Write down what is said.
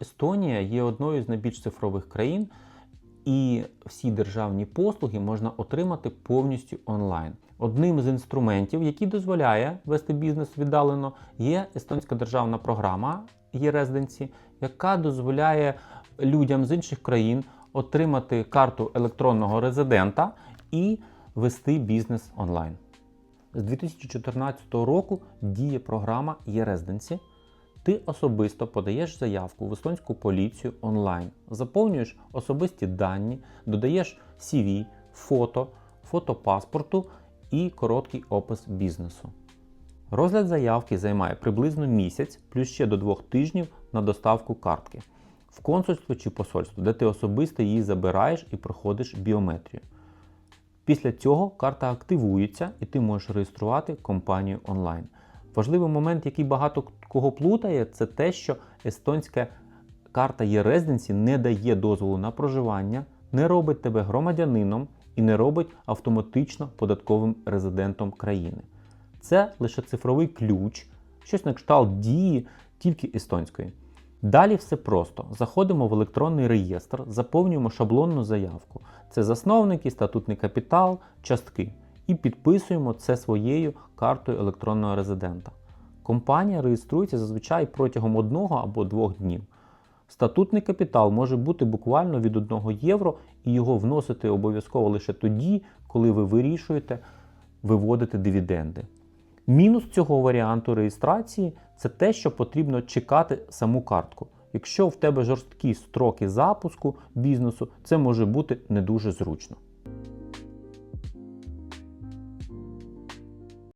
Естонія є одною з найбільш цифрових країн, і всі державні послуги можна отримати повністю онлайн. Одним з інструментів, який дозволяє вести бізнес віддалено, є естонська державна програма e-Residency, яка дозволяє людям з інших країн отримати карту електронного резидента і вести бізнес онлайн. З 2014 року діє програма e-Residency. Ти особисто подаєш заявку в естонську поліцію онлайн, заповнюєш особисті дані, додаєш CV, фото, фото паспорту і короткий опис бізнесу. Розгляд заявки займає приблизно місяць, плюс ще до двох тижнів на доставку картки в консульство чи посольство, де ти особисто її забираєш і проходиш біометрію. Після цього карта активується і ти можеш реєструвати компанію онлайн. Важливий момент, який багато кого плутає, це те, що естонська карта e-Residency не дає дозволу на проживання, не робить тебе громадянином і не робить автоматично податковим резидентом країни. Це лише цифровий ключ, щось на кшталт дії тільки естонської. Далі все просто. Заходимо в електронний реєстр, заповнюємо шаблонну заявку. Це засновники, статутний капітал, частки. І підписуємо це своєю картою електронного резидента. Компанія реєструється зазвичай протягом одного або двох днів. Статутний капітал може бути буквально від 1 євро, і його вносити обов'язково лише тоді, коли ви вирішуєте виводити дивіденди. Мінус цього варіанту реєстрації це те, що потрібно чекати саму картку. Якщо в тебе жорсткі строки запуску бізнесу, це може бути не дуже зручно.